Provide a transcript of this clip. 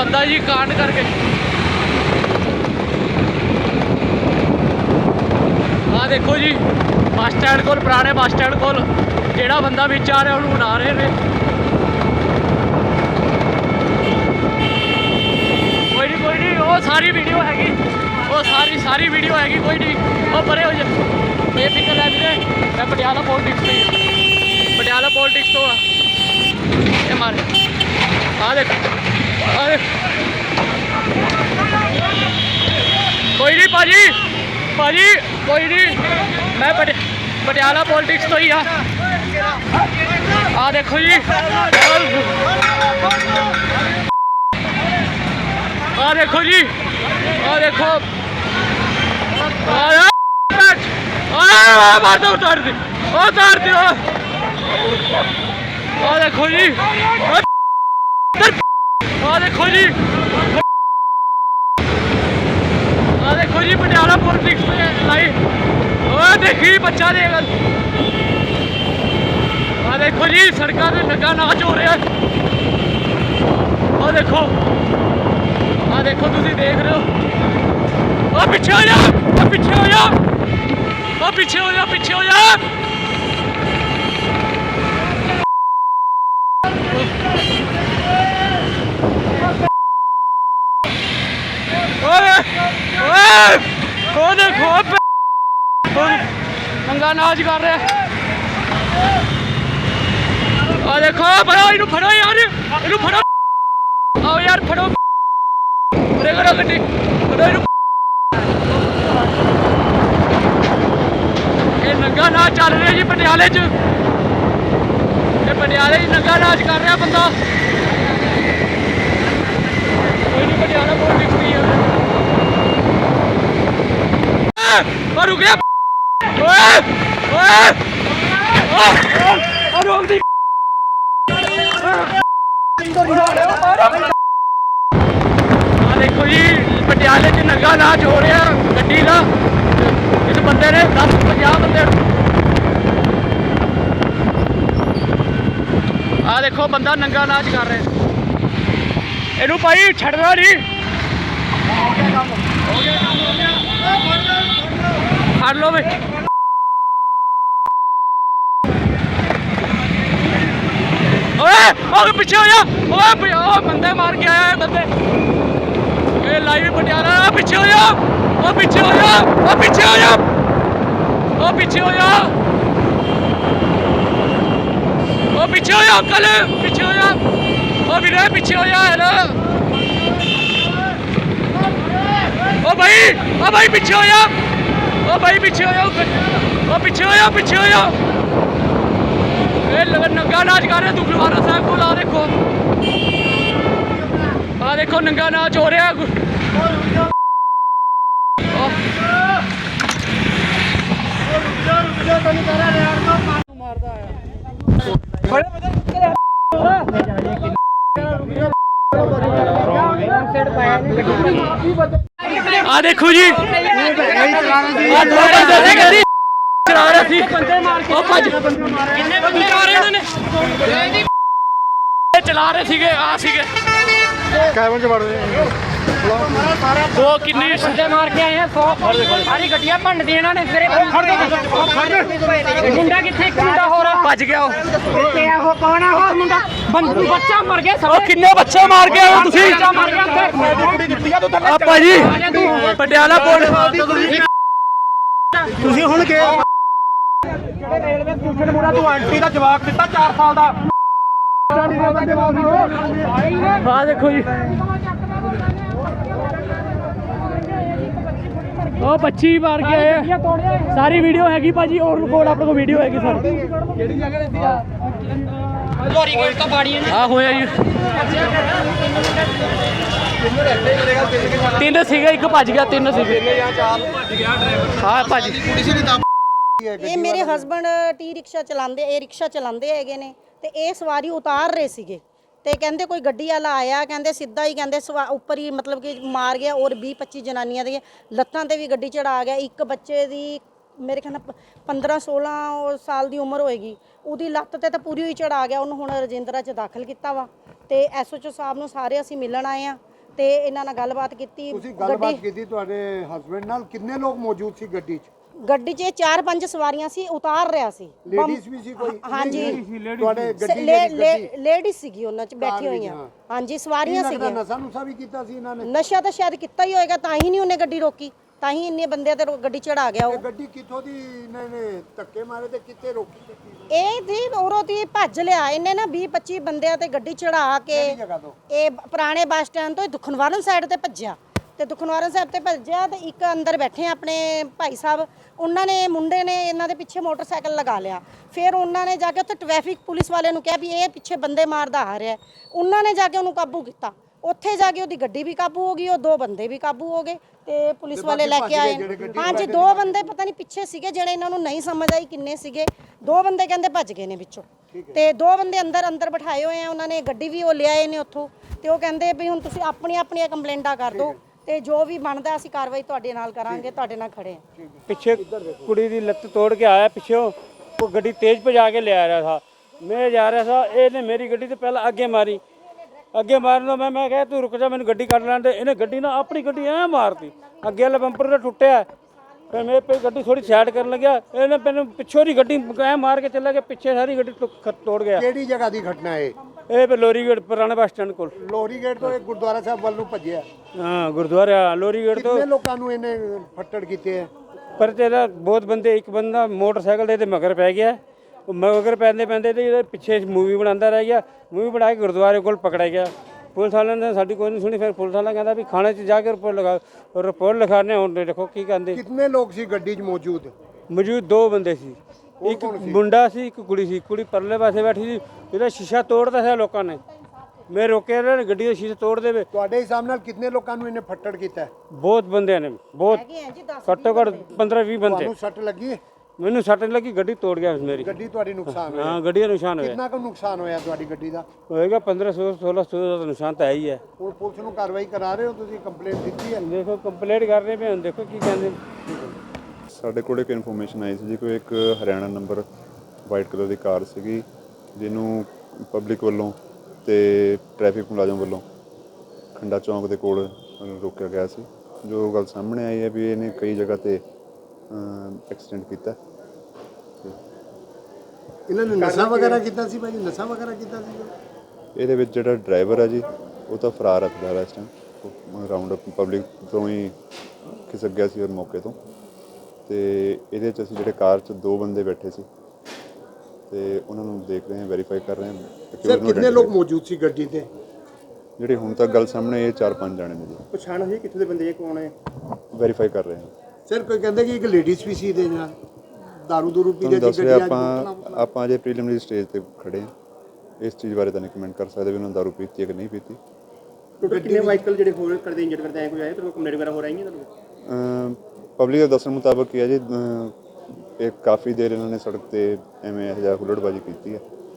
ਬੰਦਾ ਜੀ ਕਾਂਡ ਕਰਕੇ। ਆ ਦੇਖੋ ਜੀ, ਬੱਸ ਸਟੈਂਡ ਕੋਲ, ਪੁਰਾਣੇ ਬੱਸ ਸਟੈਂਡ ਕੋਲ ਜਿਹੜਾ ਬੰਦਾ ਵਿੱਚ ਆ ਰਿਹਾ, ਉਹਨੂੰ ਉਡਾ ਰਹੇ ਨੇ। ਕੋਈ ਨਹੀਂ ਕੋਈ ਨਹੀਂ ਉਹ ਸਾਰੀ ਵੀਡੀਓ ਹੈਗੀ। ਉਹ ਸਾਰੀ ਸਾਰੀ ਵੀਡੀਓ ਹੈਗੀ, ਕੋਈ ਨਹੀਂ ਉਹ ਪਰੇ ਹੋ ਜਾ। ਬੇਫਿਕਰ ਹੈ ਵੀਰੇ, ਮੈਂ ਪਟਿਆਲਾ ਪੋਲਿਟਿਕਸ ਤੋਂ ਹੀ ਹਾਂ। ਪਟਿਆਲਾ ਪੋਲਿਟਿਕਸ ਤੋਂ ਆ। ਇਹ ਮਾਰ। ਆ ਦੇਖ। ਆ ਦੇਖ ਕੋਈ ਨਹੀਂ ਭਾਜੀ ਭਾਜੀ ਕੋਈ ਨਹੀਂ ਮੈਂ ਪਟਿ- ਪਟਿਆਲਾ ਪੋਲਿਟਿਕਸ ਤੋਂ ਹੀ ਆ ਆ ਦੇਖੋ ਜੀ ਆ ਦੇਖੋ ਜੀ ਆ ਦੇਖੋ ਆ ਆ ਮਾਰ ਦੋ ਉਤਾਰ ਦੇ ਉਹ ਉਤਾਰ ਦੇ ਆ ਦੇਖੋ ਜੀ ਆ ਦੇਖੋ ਜੀ। ਆ ਦੇਖੋ ਜੀ, ਪਟਿਆਲਾ ਪੋਲਿਟਿਕਸ ਲਾਈ। ਓ ਦੇਖੀ ਬੱਚਾ ਦੇ ਆ ਦੇਖੋ ਜੀ, ਸੜਕਾਂ ਤੇ ਲੱਗਾ ਨਾਚ ਹੋ ਰਿਹਾ ਆ ਦੇਖੋ। ਆ ਦੇਖੋ, ਤੁਸੀਂ ਦੇਖ ਰਹੇ ਹੋ। ਆ ਪਿੱਛੇ ਹੋ ਜਾ ਆ ਪਿੱਛੇ ਹੋ ਜਾ। ਆ ਪਿੱਛੇ ਹੋ ਜਾ, ਪਿੱਛੇ ਹੋ ਜਾ ਓਏ ਓਏ ਉਹ ਨੰਗਾ ਨਾਚ ਕਰ ਰਿਹਾ। ਆ ਦੇਖੋ ਫੜੋ, ਇਹਨੂੰ ਫੜੋ ਯਾਰ। ਇਹਨੂੰ ਫੜੋ। ਆਓ ਯਾਰ, ਫੜੋ। ਉਰੇ ਕਰੋ ਗੱਡੀ। ਫੜੋ ਇਹਨੂੰ। ਇਹ ਨੰਗਾ ਨਾਚ ਚੱਲ ਰਿਹਾ ਜੀ ਪਟਿਆਲੇ 'ਚ। ਇਹ ਪਟਿਆਲੇ 'ਚ ਨੰਗਾ ਨਾਚ ਕਰ ਰਿਹਾ ਬੰਦਾ। ਕੋਈ ਨਹੀਂ ਪਟਿਆਲਾ ਬੋਲ ਦਿਖਦੀ ਹੈ ਰੁਕ ਗਿਆ ਓਏ ਓਏ। ਆ ਰੋਕ ਦੀ। ਆ ਦੇਖੋ ਜੀ, ਪਟਿਆਲੇ 'ਚ ਨੰਗਾ ਨਾਚ ਹੋ ਰਿਹਾ ਗੱਡੀ ਦਾ। ਇਸ ਬੰਦੇ ਨੇ 10 50 ਬੰਦੇ ਆ ਦੇਖੋ, ਬੰਦਾ ਨੰਗਾ ਨਾਚ ਕਰ ਰਿਹਾ। ਇਹਨੂੰ ਭਾਈ ਛੱਡਣਾ ਨਹੀਂ। ਫੜ ਲਓ ਵੇ ਓਏ ਓਏ ਪਿੱਛੇ ਹੋ ਜਾ ਓਏ ਪਿ- ਓਏ ਬੰਦੇ ਮਾਰ ਕੇ ਆਇਆ ਇਹ ਬੰਦੇ ਇਹ ਲਾਈਵ ਪਟਿਆਲਾ ਆ ਪਿੱਛੇ ਹੋ ਜਾ ਓ ਪਿੱਛੇ ਹੋ ਜਾ ਓ ਪਿੱਛੇ ਹੋ ਜਾ ਓ ਪਿੱਛੇ ਹੋ ਜਾ ਓ ਪਿੱਛੇ ਹੋ ਜਾ ਅੰਕਲ ਪਿੱਛੇ ਹੋ ਜਾ ਓ ਵੀਰੇ ਪਿੱਛੇ ਹੋ ਜਾ ਯਾਰ ਓ ਭਾਈ ਓ ਭਾਈ ਪਿੱਛੇ ਹੋ ਜਾ ਓ ਭਾਈ ਪਿੱਛੇ ਹੋ ਜਾ ਓ ਪਿੱਛੇ ਹੋ ਜਾ ਪਿੱਛੇ ਹੋ ਜਾ ਇਹ ਲਗ ਨੰਗਾ ਨਾਚ ਕਰ ਰਿਹਾ ਦੁਗਲਵਾਰਾ ਸਾਹਿਬ ਕੋਲ ਆ ਦੇਖੋ। ਆ ਦੇਖੋ ਨੰਗਾ ਨਾਚ ਹੋ ਰਿਹਾ। ਗੁ- ਆਹ, ਆ ਦੇਖੋ ਜੀ। ਆ ਦੋ ਬੰਦੇ ਸੀ ਗੱਡੀ ਚਲਾ ਰਹੇ ਸੀ। ਉਹ ਭੱਜ ਕਿੰਨੇ ਬੰਦੇ ਆ ਰਹੇ ਇਹਨਾਂ ਨੇ ਇਹ ਚਲਾ ਰਹੇ ਸੀਗੇ ਆ ਸੀਗੇ। ਕੈਬਨ ਚ ਵੜਦੇ ਉਹ ਕਿੰਨੀ ਬੰਦੇ ਮਾਰ ਕੇ ਆਏ ਆ 100 ਸਾਰੀ ਗੱਡੀਆਂ ਭੰਨਦੀ ਇਹਨਾਂ ਨੇ ਮੇਰੇ ਖੜ ਮੁੰਡਾ ਕਿੱਥੇ ਇੱਕ ਮੁੰਡਾ ਹੋਰ ਆ। ਭੱਜ ਗਿਆ ਉਹ। ਤੇ ਉਹ ਕੌਣ ਆ ਉਹ? ਮੁੰਡਾ ਬੰਦੂ ਬੱਚਾ ਮਰ ਗਿਆ ਉਹ ਕਿੰਨੇ ਬੱਚੇ ਮਾਰ ਕੇ ਆਏ ਹੋ ਤੁਸੀਂ? ਬੱਚਾ ਮਰ ਗਿਆ ਆ ਭਾਜੀ ਪਟਿਆਲਾ ਪੋਰਟ ਤੁਸੀਂ ਹੁਣ ਕੇ ਰੇਲਵੇ ਸਟੇਸ਼ਨ ਮੁੰਡਾ ਤੂੰ ਆਂਟੀ ਦਾ ਜਵਾਬ ਦਿੱਤਾ 4 ਸਾਲ ਦਾ। ਆ ਦੇਖੋ ਜੀ। ਉਹ ਬੱਚੀ ਮਾਰ ਕੇ ਆਏ ਆ। ਸਾਰੀ ਵੀਡੀਓ ਹੈਗੀ ਭਾਜੀ ਔਰ ਕੋਲ ਆਪਣੇ ਕੋਲ ਵੀਡੀਓ ਹੈਗੀ ਸਾਰੀ। ਲੋਰੀ ਗੇਟ ਤੋਂ ਬਾੜੀ ਆ ਹੋਇਆ ਜੀ। ਤਿੰਨ ਸੀਗੇ ਇੱਕ ਭੱਜ ਗਿਆ ਤਿੰਨ ਸੀਗੇ। ਹਾਂ ਭਾਜੀ। ਇਹ ਮੇਰੇ ਹਸਬੰਡ ਟੀ ਰਿਕਸ਼ਾ ਚਲਾਉਂਦੇ ਇਹ ਰਿਕਸ਼ਾ ਚਲਾਉਂਦੇ ਹੈਗੇ ਨੇ ਤੇ ਇਹ ਸਵਾਰੀ ਉਤਾਰ ਰਹੇ ਸੀਗੇ। ਤੇ ਕਹਿੰਦੇ ਕੋਈ ਗੱਡੀ ਵਾਲਾ ਆਇਆ ਕਹਿੰਦੇ ਸਿੱਧਾ ਹੀ ਕਹਿੰਦੇ ਸਵਾ- ਉੱਪਰ ਹੀ ਮਤਲਬ ਕਿ ਮਾਰ ਗਿਆ ਔਰ 20 25 ਜਨਾਨੀਆਂ ਦੇ ਲੱਤਾਂ ਤੇ ਵੀ ਗੱਡੀ ਚੜਾ ਗਿਆ। ਇੱਕ ਬੱਚੇ ਦੀ ਮੇਰੇ ਖਿਆਲ ਨਾਲ 15 16 ਸਾਲ ਦੀ ਉਮਰ ਹੋਏਗੀ। ਉਹਦੀ ਲੱਤ ਤੇ ਤਾਂ ਪੂਰੀ ਹੀ ਚੜਾ ਗਿਆ ਉਹਨੂੰ ਹੁਣ ਰਜਿੰਦਰਾ ਚ ਦਾਖਲ ਕੀਤਾ ਵਾ। ਤੇ ਐਸਓਚਓ ਸਾਹਿਬ ਨੂੰ ਸਾਰੇ ਅਸੀਂ ਮਿਲਣ ਆਏ ਆ ਤੇ ਇਹਨਾਂ ਨਾਲ ਗੱਲਬਾਤ ਕੀਤੀ ਤੁਸੀਂ ਗੱਲਬਾਤ ਕੀਤੀ ਤੁਹਾਡੇ ਹਸਬੰਡ ਨਾਲ? ਕਿੰਨੇ ਲੋਕ ਮੌਜੂਦ ਸੀ ਗੱਡੀ 'ਚ? ਗੱਡੀ 'ਚ ਚਾਰ ਪੰਜ ਸਵਾਰੀਆਂ ਸੀ ਉਤਾਰ ਰਿਹਾ ਸੀ। ਲੇਡੀਜ਼ ਵੀ ਸੀ ਕੋਈ? ਹਾਂਜੀ ਤੁਹਾਡੇ ਗੱਡੀ ਸੀਗੀ ਉਹਨਾਂ 'ਚ ਬੈਠੀ ਹੋਈਆਂ। ਹਾਂਜੀ ਸਵਾਰੀਆਂ ਸੀਗੀਆਂ। ਨਸ਼ਾ ਨੁਸ਼ਾ ਵੀ ਕੀਤਾ ਸੀ ਇਹਨਾਂ ਨੇ। ਨਸ਼ਾ ਤਾਂ ਸ਼ਾਇਦ ਕੀਤਾ ਹੀ ਹੋਏਗਾ ਤਾਂ ਹੀ ਨਹੀਂ ਉਹਨੇ ਗੱਡੀ ਰੋਕੀ। ਤਾਂ ਹੀ ਇੰਨੇ ਬੰਦਿਆਂ ਤੇ ਗੱਡੀ ਚੜਾ ਗਿਆ ਇਹ ਉਹ ਗੱਡੀ ਕਿੱਥੋਂ ਦੀ ਇਹਨਾਂ ਨੇ ਧੱਕੇ ਮਾਰੇ ਤੇ ਕਿੱਥੇ ਰੋਕੀ ਇਹ ਦੀ ਉਰੋਂ ਦੀ ਭੱਜ ਲਿਆ। ਇਹਨੇ ਨਾ 20 25 ਬੰਦਿਆਂ ਤੇ ਗੱਡੀ ਚੜਾ ਕੇ ਇਹ ਪੁਰਾਣੇ ਬੱਸ ਸਟੈਂਡ ਤੋਂ ਦੁਖਨਵਾਰਨ ਸਾਈਡ ਤੇ ਭੱਜਿਆ। ਤੇ ਦੁਖਨਵਾਰਨ ਸਾਹਿਬ ਤੇ ਭੱਜਿਆ ਤੇ ਇੱਕ ਅੰਦਰ ਬੈਠੇ ਆਪਣੇ ਭਾਈ ਸਾਹਿਬ। ਉਹਨਾਂ ਨੇ ਮੁੰਡੇ ਨੇ ਇਹਨਾਂ ਦੇ ਪਿੱਛੇ ਮੋਟਰਸਾਈਕਲ ਲਗਾ ਲਿਆ। ਫਿਰ ਉਹਨਾਂ ਨੇ ਜਾ ਕੇ ਉੱਥੇ ਟ੍ਰੈਫਿਕ ਪੁਲਿਸ ਵਾਲੇ ਨੂੰ ਕਿਹਾ ਵੀ ਇਹ ਪਿੱਛੇ ਬੰਦੇ ਮਾਰਦਾ ਆ ਰਿਹਾ। ਉਹਨਾਂ ਨੇ ਜਾ ਕੇ ਉਹਨੂੰ ਕਾਬੂ ਕੀਤਾ। ਉੱਥੇ ਜਾ ਕੇ ਉਹਦੀ ਗੱਡੀ ਵੀ ਕਾਬੂ ਹੋ ਗਈ ਉਹ ਦੋ ਬੰਦੇ ਵੀ ਕਾਬੂ ਹੋ ਗਏ ਤੇ ਪੁਲਿਸ ਵਾਲੇ ਲੈ ਕੇ ਆਏ। ਹਾਂਜੀ ਦੋ ਬੰਦੇ ਪਤਾ ਨਹੀਂ ਪਿੱਛੇ ਸੀਗੇ ਜਿਹੜੇ ਇਹਨਾਂ ਨੂੰ ਨਹੀਂ ਸਮਝ ਆਈ ਕਿੰਨੇ ਸੀਗੇ। ਦੋ ਬੰਦੇ ਕਹਿੰਦੇ ਭੱਜ ਗਏ ਨੇ ਵਿੱਚੋਂ। ਤੇ ਦੋ ਬੰਦੇ ਅੰਦਰ ਅੰਦਰ ਬਿਠਾਏ ਹੋਏ ਆ। ਉਹਨਾਂ ਨੇ ਗੱਡੀ ਵੀ ਉਹ ਲਿਆਏ ਨੇ ਉੱਥੋਂ। ਤੇ ਉਹ ਕਹਿੰਦੇ ਵੀ ਹੁਣ ਤੁਸੀਂ ਆਪਣੀਆਂ ਆਪਣੀਆਂ ਕੰਪਲੇਂਟਾਂ ਕਰ ਦਿਓ। ਤੇ ਜੋ ਵੀ ਬਣਦਾ ਅਸੀਂ ਕਾਰਵਾਈ ਤੁਹਾਡੇ ਨਾਲ ਕਰਾਂਗੇ ਤੁਹਾਡੇ ਨਾਲ ਖੜੇ ਹਾਂ। ਪਿੱਛੇ ਕੁੜੀ ਦੀ ਲੱਤ ਤੋੜ ਕੇ ਆਇਆ ਪਿੱਛੋਂ ਉਹ ਗੱਡੀ ਤੇਜ਼ ਭਜਾ ਕੇ ਲਿਆ ਰਿਹਾ ਥਾ। ਮੈਂ ਜਾ ਰਿਹਾ ਥਾ ਇਹਨੇ ਮੇਰੀ ਗੱਡੀ ਤੇ ਪਹਿਲਾਂ ਅੱਗੇ ਮਾਰੀ। ਅੱਗੇ ਮਾਰਨ ਤੋਂ ਮੈਂ ਮੈਂ ਕਿਹਾ ਤੂੰ ਰੁਕ ਜਾ ਮੈਨੂੰ ਗੱਡੀ ਕੱਢ ਲੈਣ ਦੇ। ਇਹਨੇ ਗੱਡੀ ਨਾ ਆਪਣੀ ਗੱਡੀ ਐ ਮਾਰਤੀ। ਅੱਗੇ ਵਾਲਾ ਬੰਪਰ ਤਾਂ ਟੁੱਟਿਆ। ਫਿਰ ਮੈਂ ਪਈ ਗੱਡੀ ਥੋੜੀ ਸਾਈਡ ਕਰਨ ਲੱਗਿਆ। ਇਹਨੇ ਮੈਨੂੰ ਪਿੱਛੋਂ ਦੀ ਗੱਡੀ ਐ ਮਾਰ ਕੇ ਚੱਲਿਆ ਗਿਆ ਪਿੱਛੇ ਸਾਰੀ ਗੱਡੀ ਤੋੜ ਗਿਆ। ਕਿਹੜੀ ਜਗ੍ਹਾ ਦੀ ਘਟਨਾ ਹੈ ਇਹ ਫਿਰ ਲੋਰੀਗੜ ਪੁਰਾਣੇ ਬੱਸ ਸਟੈਂਡ ਕੋਲ। ਲੋਰੀ ਗੇਟ ਤੋਂ ਇਹ ਗੁਰਦੁਆਰਾ ਸਾਹਿਬ ਵੱਲ ਨੂੰ ਭੱਜਿਆ। ਹਾਂ ਗੁਰਦੁਆਰਾ ਲੋਰੀਗੜ ਤੋਂ ਕਿੰਨੇ ਲੋਕਾਂ ਨੂੰ ਇਹਨੇ ਫੱਟੜ ਕੀਤੇ ਹੈ ਪਰ ਤੇਰਾ ਬਹੁਤ ਬੰਦੇ ਇੱਕ ਬੰਦਾ ਮੋਟਰਸਾਈਕਲ ਦੇ ਤੇ ਮਗਰ ਪੈ ਗਿਆ। ਉਹ ਮਗਰ ਪੈਂਦੇ ਪੈਂਦੇ ਤੇ ਇਹਦੇ ਪਿੱਛੇ ਮੂਵੀ ਬਣਾਉਂਦਾ ਰਹਿ ਗਿਆ। ਮੂਵੀ ਬਣਾ ਕੇ ਗੁਰਦੁਆਰੇ ਕੋਲ ਪਕੜਿਆ ਗਿਆ। ਪੁਲਿਸ ਵਾਲਿਆਂ ਨੇ ਸਾਡੀ ਕੋਈ ਨਹੀਂ ਸੁਣੀ ਫਿਰ ਪੁਲਿਸ ਵਾਲਾ ਕਹਿੰਦਾ ਵੀ ਥਾਣੇ 'ਚ ਜਾ ਕੇ ਰਿਪੋਰਟ ਲਗਾ ਰਿਪੋਰਟ ਲਿਖਾਣੇ ਹੁਣ ਦੇਖੋ ਕੀ ਕਹਿੰਦੇ। ਕਿੰਨੇ ਲੋਕ ਸੀ ਗੱਡੀ 'ਚ ਮੌਜੂਦ? ਮੌਜੂਦ ਦੋ ਬੰਦੇ ਸੀ। ਇੱਕ ਮੁੰਡਾ ਸੀ ਇੱਕ ਕੁੜੀ ਸੀ ਕੁੜੀ ਪਰਲੇ ਪਾਸੇ ਬੈਠੀ ਸੀ ਇਹਦਾ ਸ਼ੀਸ਼ਾ ਤੋੜਦਾ ਸੀ ਲੋਕਾਂ ਨੇ। ਮੈਂ ਰੋਕਿਆ ਇਹਨਾਂ ਨੇ ਗੱਡੀ ਦਾ ਸ਼ੀਸ਼ਾ ਤੋੜ ਦੇਵੇ। ਤੁਹਾਡੇ ਹਿਸਾਬ ਨਾਲ ਕਿੰਨੇ ਲੋਕਾਂ ਨੂੰ ਇਹਨੇ ਫੱਟੜ ਕੀਤਾ? ਹੈ? ਬਹੁਤ ਬੰਦਿਆਂ ਨੇ ਬਹੁਤ ਹੈਗੇ ਆ ਜੀ 10 ਘੱਟੋ ਘੱਟ 15 20 ਬੰਦੇ। ਤੁਹਾਨੂੰ ਸੱਟ ਲੱਗੀ? ਹੈ? ਮੈਨੂੰ ਸੱਟ ਲੱਗੀ ਗੱਡੀ ਤੋੜ ਗਿਆ ਮੇਰੀ। ਗੱਡੀ ਤੁਹਾਡੀ ਨੁਕਸਾਨ ਹੋਇਆ। ਹਾਂ ਗੱਡੀ ਦਾ ਨਿਸ਼ਾਨ ਹੋਇਆ। ਕਿੰਨਾ ਕੁ ਨੁਕਸਾਨ ਹੋਇਆ ਤੁਹਾਡੀ ਗੱਡੀ ਦਾ? ਹੋਏਗਾ 1500 1600 ਦਾ ਤਾਂ ਨਿਸ਼ਾਨ ਤਾਂ ਹੈ ਹੀ ਹੈ। ਹੁਣ ਪੁਲਿਸ ਨੂੰ ਕਾਰਵਾਈ ਕਰਾ ਰਹੇ ਹੋ ਤੁਸੀਂ? ਕੰਪਲੇਂਟ ਦਿੱਤੀ ਹੈ? ਦੇਖੋ ਕੰਪਲੀਟ ਕਰ ਰਹੇ ਪਏ ਹੁਣ ਦੇਖੋ ਕੀ ਕਹਿੰਦੇ ਸਾਡੇ ਕੋਲ ਇੱਕ ਇਨਫੋਰਮੇਸ਼ਨ ਆਈ ਸੀ ਜੀ ਕੋਈ ਇੱਕ ਹਰਿਆਣਾ ਨੰਬਰ ਵਾਈਟ ਕਲਰ ਦੀ ਕਾਰ ਸੀਗੀ ਜਿਹਨੂੰ ਪਬਲਿਕ ਵੱਲੋਂ ਤੇ ਟ੍ਰੈਫਿਕ ਮੁਲਾਜ਼ਮ ਵੱਲੋਂ ਖੰਡਾ ਚੌਂਕ ਦੇ ਕੋਲ ਰੋਕਿਆ ਗਿਆ ਸੀ। ਜੋ ਗੱਲ ਸਾਹਮਣੇ ਆਈ ਹੈ ਵੀ ਇਹਨੇ ਕਈ ਜਗ੍ਹਾ ਤੇ ਐਕਸੀਡੈਂਟ ਕੀਤਾ। ਇਹਨਾਂ ਨੇ ਨਸ਼ਾ ਵਗੈਰਾ ਕੀਤਾ ਸੀ ਭਾਜੀ ਨਸ਼ਾ ਵਗੈਰਾ ਕੀਤਾ ਸੀ ਇਹਦੇ ਵਿੱਚ ਜਿਹੜਾ ਡਰਾਈਵਰ ਹੈ ਜੀ ਉਹ ਤਾਂ ਫਰਾਰ ਰੱਖਦਾ ਹੈ ਇਸ ਟਾਈਮ ਰਾਉਂਡ ਅਪ ਪਬਲਿਕ ਤੋਂ ਹੀ ਖਿਸਕ ਗਿਆ ਸੀ ਉਹ ਮੌਕੇ ਤੋਂ। ਤੇ ਇਹਦੇ ਚ ਅਸੀਂ ਜਿਹੜੇ ਕਾਰ ਚ ਦੋ ਬੰਦੇ ਬੈਠੇ ਸੀ ਤੇ ਉਹਨਾਂ ਨੂੰ ਦੇਖ ਰਹੇ ਹਾਂ ਵੈਰੀਫਾਈ ਕਰ ਰਹੇ ਹਾਂ ਕਿ ਸਰ ਉਹਨੂੰ ਕਿੰਨੇ ਲੋਕ ਮੌਜੂਦ ਸੀ ਗੱਡੀ ਤੇ? ਜਿਹੜੇ ਹੁਣ ਤੱਕ ਗੱਲ ਸਾਹਮਣੇ ਇਹ ਚਾਰ ਪੰਜ ਜਾਣੇ ਨੇ ਜੀ। ਪਛਾਣ ਹੋਈ ਕਿੱਥੇ ਦੇ ਬੰਦੇ ਇਹ ਕੌਣ ਹੈ ਵੈਰੀਫਾਈ ਕਰ ਰਹੇ ਹਾਂ। ਸਰ ਕੋਈ ਕਹਿੰਦਾ ਕਿ ਇੱਕ ਲੇਡੀਜ਼ ਵੀ ਸੀ ਦੇ ਨਾਲ? ਦਾਰੂ ਦੂਰੂ ਪੀ ਤੁਹਾਨੂੰ ਰਹੀ ਦੱਸ ਸੀ ਰਿਹਾ ਗੱਡੀ ਆਪਾਂ ਆਪਾਂ ਅਜੇ ਪ੍ਰੀਲਿਮਿਨਰੀ ਸਟੇਜ ਤੇ ਖੜੇ ਹਾਂ। ਇਸ ਚੀਜ਼ ਬਾਰੇ ਤਾਂ ਨਹੀਂ ਕਮੈਂਟ ਕਰ ਸਕਦੇ ਵੀ ਉਹਨਾਂ ਨੇ ਦਾਰੂ ਪੀਤੀ ਹੈ ਕਿ ਨਹੀਂ ਪੀਤੀ। ਟੋਟਲ ਕਿੰਨੇ ਵਾਹੀਕਲ ਜਿਹੜੇ ਹੋਰ ਕਰਦੇ ਇੰਜਰ ਕਰਦੇ ਆਏ ਕੋਈ ਆਏ ਤੇ ਕੰਪਲੇਂਟ ਵਗੈਰਾ ਹੋ ਰਹੀਆਂ ਤੁਹਾਨੂੰ? ਪਬਲਿਕ ਦੇ ਦੱਸਣ ਮੁਤਾਬਕ ਕੀ ਹੈ ਜੀ ਅਮ, ਇਹ ਕਾਫੀ ਦੇਰ ਇਹਨਾਂ ਨੇ ਸੜਕ ਤੇ ਐਵੇਂ ਇਹੋ ਜਿਹਾ ਹੁੱਲੜਬਾਜੀ ਕੀਤੀ ਹੈ।